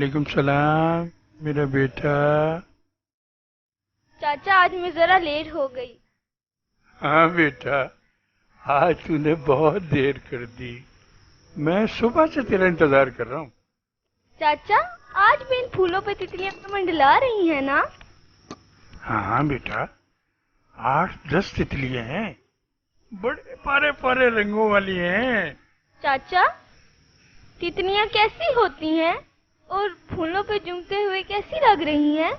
वालेकुम सलाम मेरा बेटा। चाचा आज मैं जरा लेट हो गई। हाँ बेटा आज तूने बहुत देर कर दी। मैं सुबह से तेरा इंतज़ार कर रहा हूँ। चाचा आज भी इन फूलों पे तितलियाँ मंडला रही हैं ना? हाँ हाँ बेटा आठ दस तितलियाँ हैं। बड़े पारे पारे रंगों वाली हैं। चाचा तितलियाँ कैसी होती हैं? और फूलों पे जूमते हुए कैसी लग रही हैं?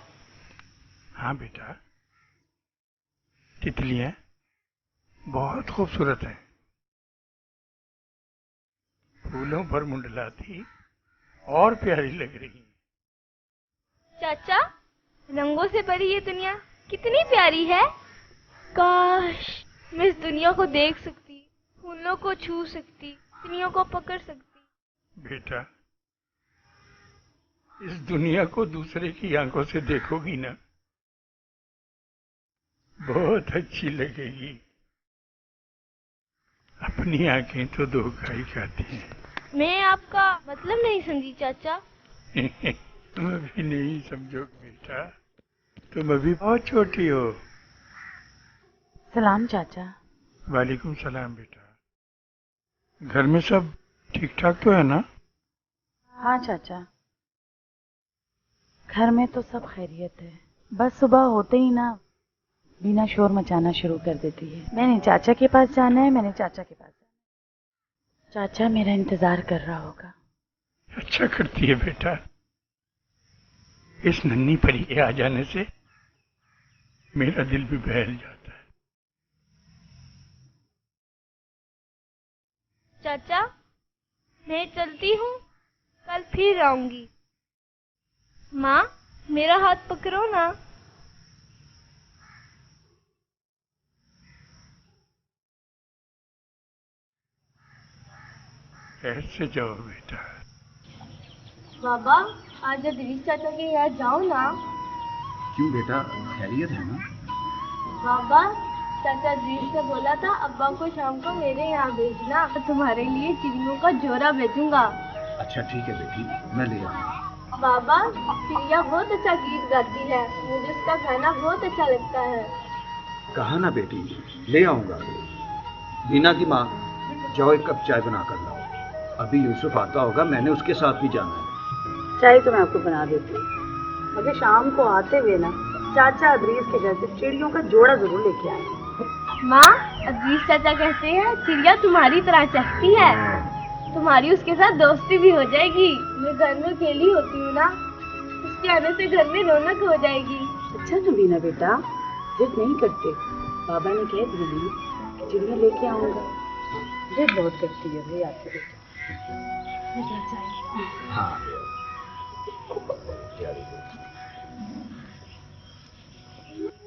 हाँ बेटा तितलियाँ बहुत खूबसूरत है। फूलों पर मुंडलाती और प्यारी लग रही है। चाचा रंगों से भरी ये दुनिया कितनी प्यारी है। काश मैं इस दुनिया को देख सकती फूलों को छू सकती तितलियों को पकड़ सकती। बेटा इस दुनिया को दूसरे की आँखों से देखोगी ना। बहुत अच्छी लगेगी। अपनी आँखें तो धोखा ही खाती हैं। मैं आपका मतलब नहीं समझी चाचा। तुम अभी नहीं समझोगे बेटा। तुम अभी बहुत छोटी हो। सलाम चाचा। वालेकुम सलाम बेटा। घर में सब ठीक ठाक तो है ना? हाँ चाचा। घर में तो सब खैरियत है। बस सुबह होते ही ना बिना शोर मचाना शुरू कर देती है। मैंने चाचा के पास जाना है मैंने चाचा के पास जाना है। चाचा मेरा इंतज़ार कर रहा होगा। अच्छा करती है बेटा। इस नन्ही परी के आ जाने से मेरा दिल भी बहल जाता है। चाचा मैं चलती हूँ कल फिर आऊँगी। माँ मेरा हाथ पकड़ो ना। ऐसे जाओ बेटा। बाबा आज अदरीस चाचा के यहाँ जाओ ना। क्यों बेटा? खैरियत है ना? बाबा चाचा अदरीस ने बोला था अब्बा को शाम को मेरे यहाँ भेजना। तुम्हारे लिए चिड़ियों का जोरा भेजूँगा। अच्छा ठीक है बेटी मैं ले आऊँगा। बाबा चिड़िया बहुत अच्छा गीत गाती है। मुझे उसका गाना बहुत अच्छा लगता है। कहा ना बेटी ले आऊँगा। बीना की माँ जाओ एक कप चाय बना कर लाओ। अभी यूसुफ आता होगा मैंने उसके साथ भी जाना है। चाय तो मैं आपको बना देती हूँ। मगर शाम को आते हुए ना चाचा अदरीस के घर से चिड़ियों का जोड़ा ज़रूर लेके आए। माँ अदरीस चाचा कहते हैं चिड़िया तुम्हारी तरह चहकती है। तुम्हारी उसके साथ दोस्ती भी हो जाएगी। मैं घर में अकेली होती हूँ ना उसके आने से घर में रौनक हो जाएगी। अच्छा तो बीना बेटा जिद नहीं करते। बाबा ने कह दिया चिड़िया लेके आऊँगा। जिद बहुत करती है भाई आपके बेटा हाँ।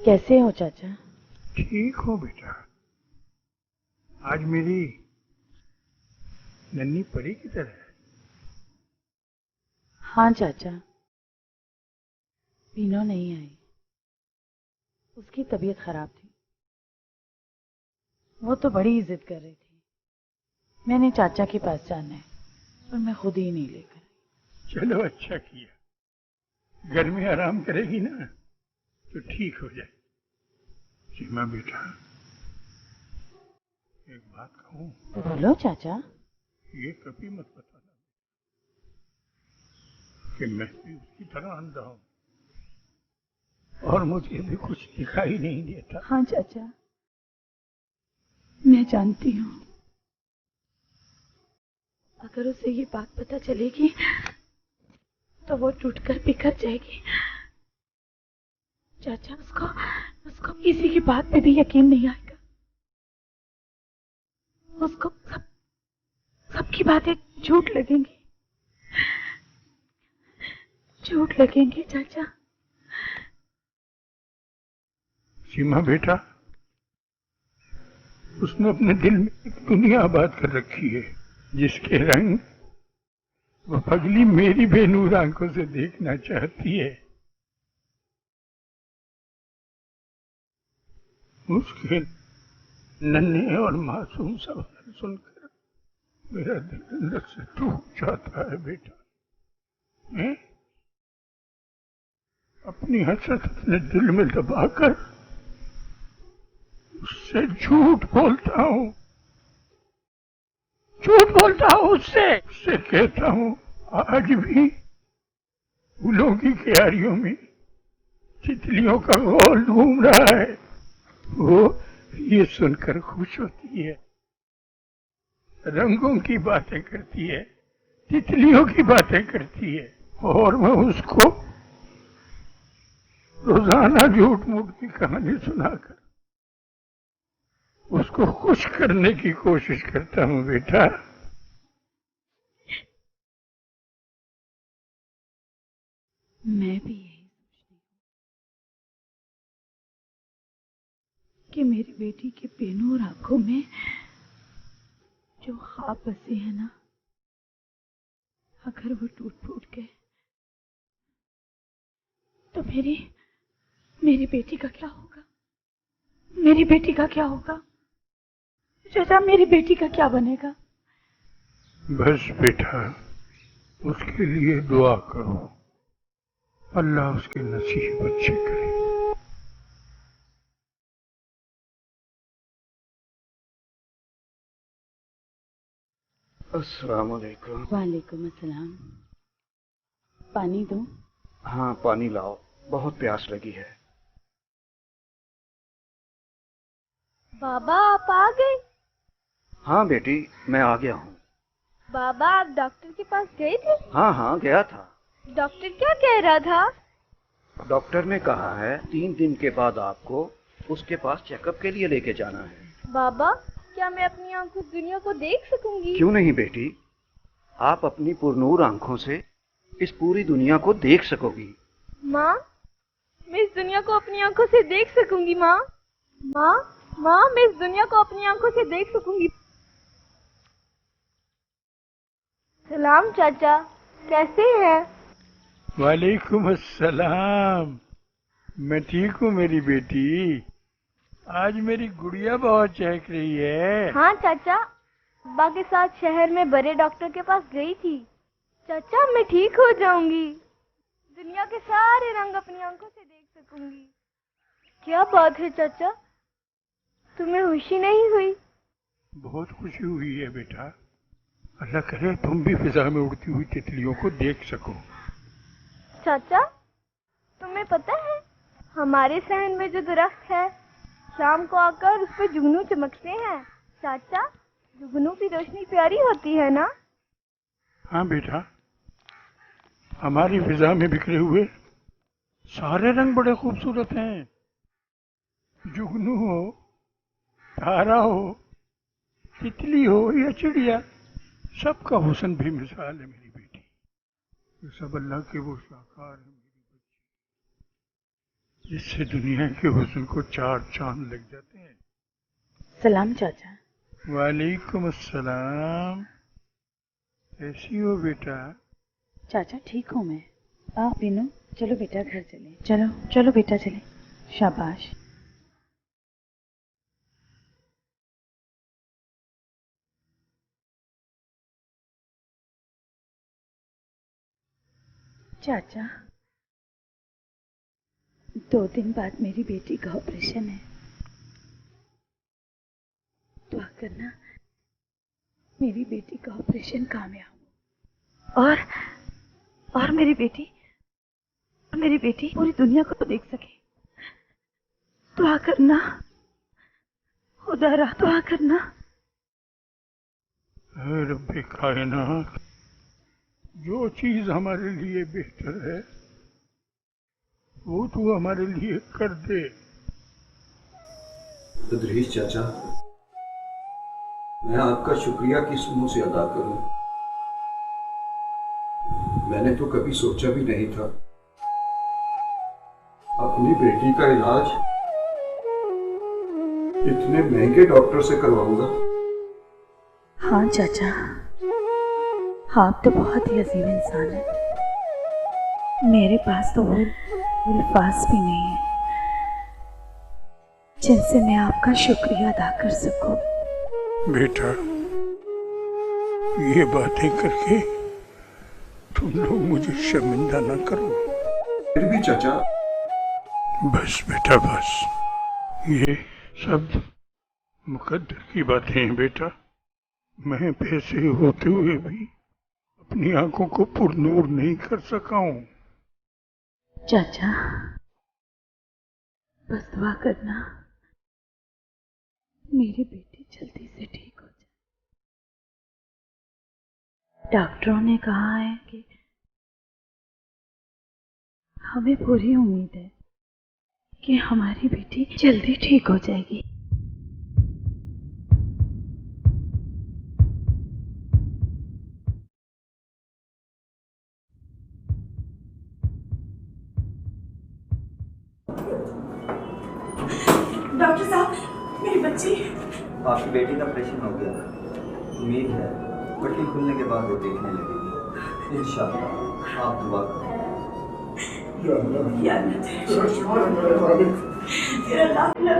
कैसे हो चाचा? ठीक हो बेटा। आज मेरी नन्ही परी की तरह। हाँ चाचा। पीनो नहीं आई। उसकी तबीयत खराब थी। वो तो बड़ी इज़्ज़त कर रही थी। मैंने चाचा के पास जाना है पर मैं खुद ही नहीं लेकर। चलो अच्छा किया। घर में आराम करेगी ना तो ठीक हो जाए। सीमा बेटा एक बात कहूँ? बोलो चाचा। ये कभी मत बताना कि मैं भी उसकी तरह अंधा हूँ। और मुझे भी कुछ दिखाई नहीं देता। हाँ चाचा। मैं जानती हूँ। अगर उसे ये बात पता चलेगी तो वो टूटकर बिखर जाएगी। चाचा, उसको उसको किसी की बात पे भी यकीन नहीं आएगा। उसको सब सबकी बातें झूठ लगेंगी। झूठ लगेंगे, चाचा। सीमा बेटा, उसने अपने दिल में एक दुनिया आबाद कर रखी है, जिसके रंग वो पगली मेरी बेनूर आँखों से देखना चाहती है। उसके नन्हे और मासूम सवाल सुनकर मेरा दिल से टूट जाता है बेटा। हैं? अपनी हसरत अपने दिल में दबाकर उससे झूठ बोलता हूँ। झूठ बोलता हूँ उससे। उससे कहता हूँ, आज भी फूलों की क्यारियों में तितलियों का गोल घूम रहा है। वो ये सुनकर खुश होती है। रंगों की बातें करती है, तितलियों की बातें करती है, और मैं उसको रोज़ाना झूठ मूठ की कहानी सुनाकर उसको खुश करने की कोशिश करता हूँ, बेटा। मैं भी यही सोचती हूँ कि मेरी बेटी के पेनों और आँखों में जो ख्वाब बसे हैं ना, अगर वो टूट फूट गए तो मेरी मेरी बेटी का क्या होगा? मेरी बेटी का क्या होगा? चाचा मेरी बेटी का क्या बनेगा? बस बेटा, उसके लिए दुआ करो। अल्लाह उसके नसीब अच्छे करे। अस्सलाम वालेकुम वालेकुम अस्सलाम। पानी दो। हाँ पानी लाओ। बहुत प्यास लगी है। बाबा आप आ गए? हाँ बेटी मैं आ गया हूँ। बाबा आप डॉक्टर के पास गए थे? हाँ हाँ गया था। डॉक्टर क्या कह रहा था? डॉक्टर ने कहा है तीन दिन के बाद आपको उसके पास चेकअप के लिए लेके जाना है। बाबा क्या मैं अपनी आँखों से दुनिया को देख सकूँगी? क्यों नहीं बेटी? आप अपनी पुरनूर आँखों से इस पूरी दुनिया को देख सकोगी। माँ मैं इस दुनिया को अपनी आँखों से देख सकूँगी माँ। माँ माँ मैं इस दुनिया को अपनी आँखों से देख सकूँगी। सलाम चाचा। कैसे हैं? वालेकुम अस्सलाम। मैं ठीक हूँ मेरी बेटी। आज मेरी गुड़िया बहुत चहक रही है। हाँ चाचा। अब्बा के साथ शहर में बड़े डॉक्टर के पास गई थी। चाचा मैं ठीक हो जाऊँगी। दुनिया के सारे रंग अपनी आँखों से देख सकूँगी। क्या बात है चाचा? तुम्हें खुशी नहीं हुई? बहुत खुशी हुई है बेटा। अल्लाह करे तुम भी फिजा में उड़ती हुई तितलियों को देख सको। चाचा तुम्हें पता है हमारे सहन में जो दरख्त है शाम को आकर उस पर जुगनू चमकते हैं। चाचा, जुगनू की रोशनी प्यारी होती है ना? हाँ बेटा, हमारी फिजा में बिखरे हुए सारे रंग बड़े खूबसूरत हैं। जुगनू हो, तारा हो, तितली हो या चिड़िया, सबका हुसन भी मिसाल है मेरी बेटी। सब अल्लाह के वो शाकार है। जिससे दुनिया के हुसन को चार चाँद लग जाते हैं। सलाम चाचा। वालेकुम अस्सलाम। कैसी हो बेटा? चाचा ठीक हूँ मैं। आ बीनू चलो बेटा घर चले। चलो चलो बेटा चले। शाबाश। चाचा दो दिन बाद मेरी बेटी का ऑपरेशन है। दुआ करना, मेरी बेटी का ऑपरेशन कामयाब और और मेरी बेटी, और मेरी बेटी पूरी दुनिया को तो देख सके। दुआ करना, खुदा रहा दुआ करना। जो चीज़ हमारे लिए बेहतर है वो तू हमारे लिए कर दे। तदरीस चाचा मैं आपका शुक्रिया किस मुँह से अदा करूँ। मैंने तो कभी सोचा भी नहीं था। अपनी बेटी का इलाज इतने महँगे डॉक्टर से करवाऊँगा। हाँ चाचा। आप तो बहुत ही अजीब इंसान हैं। मेरे पास तो वो अल्फाज भी नहीं है। जिनसे मैं आपका शुक्रिया अदा कर सकूँ। बेटा ये बातें करके तुम लोग मुझे शर्मिंदा ना करो। फिर भी चाचा? बस बेटा बस। ये सब मुकद्दर की बातें हैं बेटा। मैं पैसे होते हुए भी अपनी आँखों को पुरनूर नहीं कर सका हूँ। चाचा, बस दुआ करना। मेरी बेटी जल्दी से ठीक हो जाए। डॉक्टरों ने कहा है कि हमें पूरी उम्मीद है कि हमारी बेटी जल्दी ठीक हो जाएगी। डॉक्टर साहब मेरी बच्ची। आपकी बेटी का ऑपरेशन हो गया। उम्मीद है पट्टी खुलने के बाद वो देखने लगेगी। इंशाल्लाह आप दुआ करो। या अल्लाह तेरे तेरा लाख लाख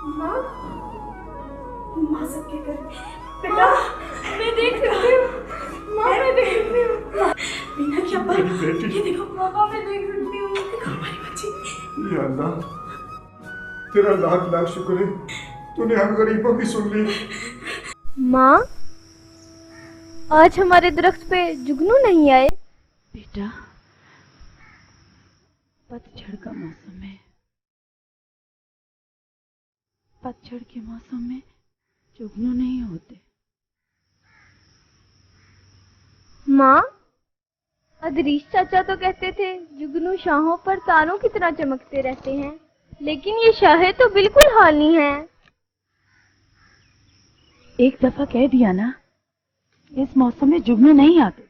माँ माँ घर बेटा? मैं देख सकती हूँ। माँ मैं देख सकती हूँ। मीना की अब्बा ये देखो पापा मैं देख सकती हूँ। देखो हमारी बच्ची। या अल्लाह तेरा लाख लाख शुक्र है। तूने हम गरीबों की सुन ली। माँ आज हमारे दरख्त पे जुगनू नहीं आए बेटा पतझड़ का मौसम है पतझड़ के मौसम में जुगनू नहीं होते। माँ अदरीश चाचा तो कहते थे जुगनू शाहों पर तारों की तरह चमकते रहते हैं लेकिन ये शाहे तो बिल्कुल हाल है। एक दफ़ा कह दिया ना इस मौसम में जुगनू नहीं आते।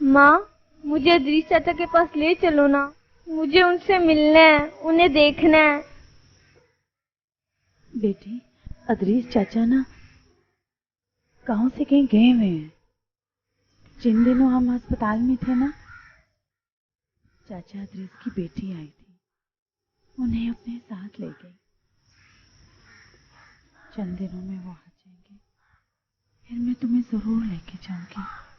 माँ मुझे अदरीश चाचा के पास ले चलो ना मुझे उनसे मिलना है उन्हें देखना है। बेटी, अदरीस चाचा ना गाँव से कहीं गए हुए हैं। जिन दिनों हम अस्पताल में थे ना, चाचा अदरीस की बेटी आई थी। उन्हें अपने साथ ले गई। चंद दिनों में वो आ जाएँगे। फिर मैं तुम्हें ज़रूर लेके जाऊँगी।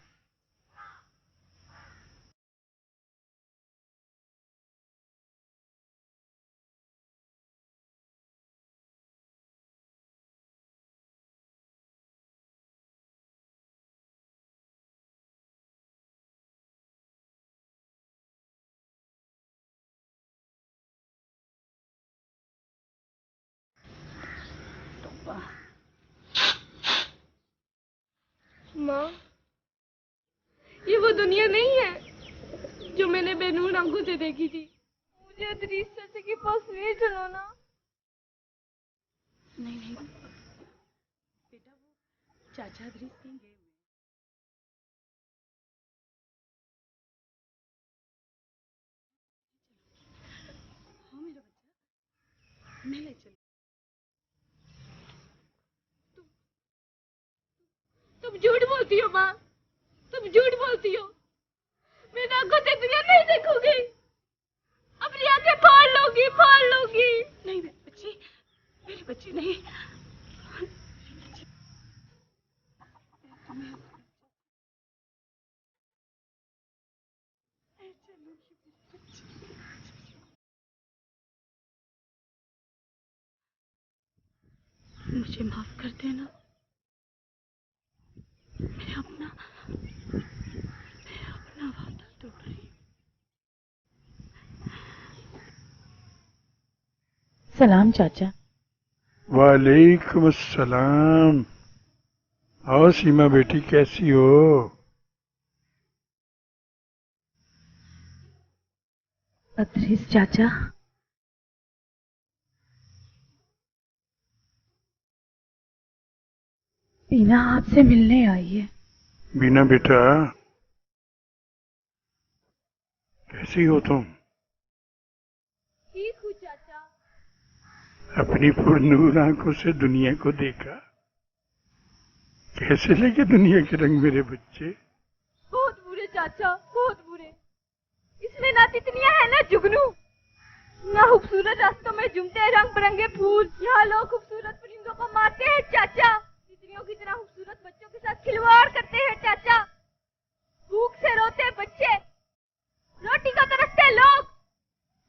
माँ। ये वो दुनिया नहीं है जो मैंने बेनूर आँखों से देखी थी मुझे अदरीस चाचा के पास ले चलो ना। नहीं नहीं। बेटा, वो चाचा अदरीस कहीं गए हैं। मैं ले चल तुम झूठ बोलती हो माँ। तुम झूठ बोलती हो। मैं आँखों से दुनिया नहीं देखूँगी। अपनी आँखें फाड़ लूँगी फाड़ लूँगी। नहीं मेरी बच्ची मेरी बच्ची नहीं। मुझे माफ़ कर देना मैं अपना मैं अपना वादा तोड़ रही हूँ सलाम चाचा। वालेकुम अस्सलाम और सीमा बेटी कैसी हो? अदरीस चाचा। बीना आपसे मिलने आई है। बीना बेटा कैसी हो तुम ठीक हूँ चाचा अपनी पुरनूर आँखों से दुनिया को देखा। कैसे लगे दुनिया के रंग मेरे बच्चे? बहुत बुरे चाचा, बहुत बुरे। इसमें ना तितलियाँ है, ना जुगनू। ना खूबसूरत रास्तों में जूमते रंग बिरंगे फूल। यहाँ लोग खूबसूरत परिंदों को मारते हैं, चाचा। तितलियों की तरह खूबसूरत बच्चों के साथ खिलवाड़ करते हैं, चाचा। भूख से रोते बच्चे। रोटी को तरसते लोग।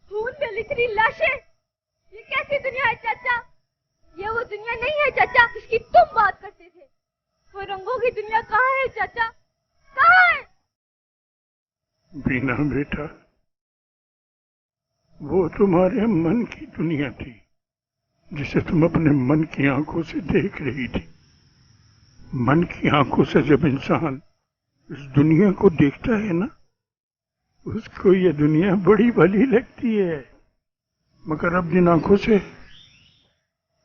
खून में लिखरी लाशें ये कैसी दुनिया है चाचा ये वो दुनिया नहीं है, चाचा। जिसकी तुम बात करते थे। वो रंगों की दुनिया कहाँ है, चाचा? कहाँ है? बीना बेटा, वो तुम्हारे मन की दुनिया थी, जिसे तुम अपने मन की आँखों से देख रही थी। मन की आँखों से जब इंसान इस दुनिया को देखता है ना, उसको ये दुनिया बड़ी भली लगती है। मगर अब जिन आँखों से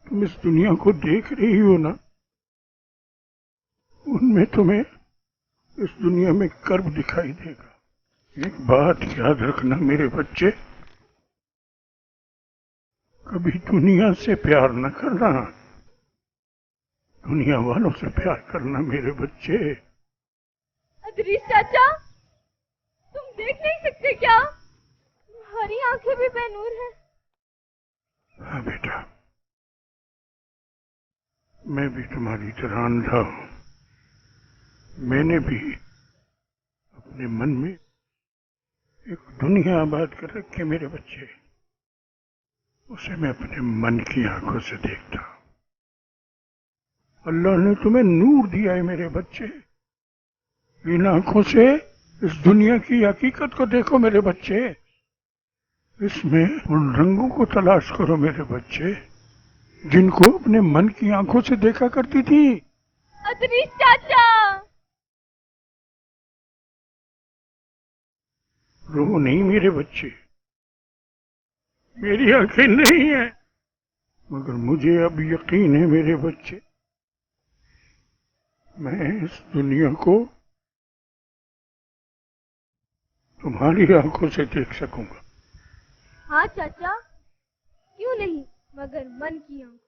तुम इस दुनिया को देख रही हो ना उनमें तुम्हें इस दुनिया में कर्म दिखाई देगा। एक बात याद रखना मेरे बच्चे कभी दुनिया से प्यार न करना दुनिया वालों से प्यार करना मेरे बच्चे। चाचा तुम देख नहीं सकते क्या? तुम्हारी आँखें भी बेनूर हैं। हाँ बेटा। मैं भी तुम्हारी तरह अंधा हूँ। मैंने भी अपने मन में एक दुनिया आबाद कर रखी मेरे बच्चे। उसे मैं अपने मन की आँखों से देखता अल्लाह ने तुम्हें नूर दिया है मेरे बच्चे। इन आँखों से इस दुनिया की हकीकत को देखो मेरे बच्चे। इसमें उन रंगों को तलाश करो मेरे बच्चे। जिनको अपने मन की आँखों से देखा करती थी। चाचा। रो नहीं मेरे बच्चे। मेरी आँखें नहीं है मगर मुझे अब यकीन है मेरे बच्चे। मैं इस दुनिया को तुम्हारी आँखों से देख सकूँगा। हाँ चाचा क्यों नहीं? मगर मन की आँखों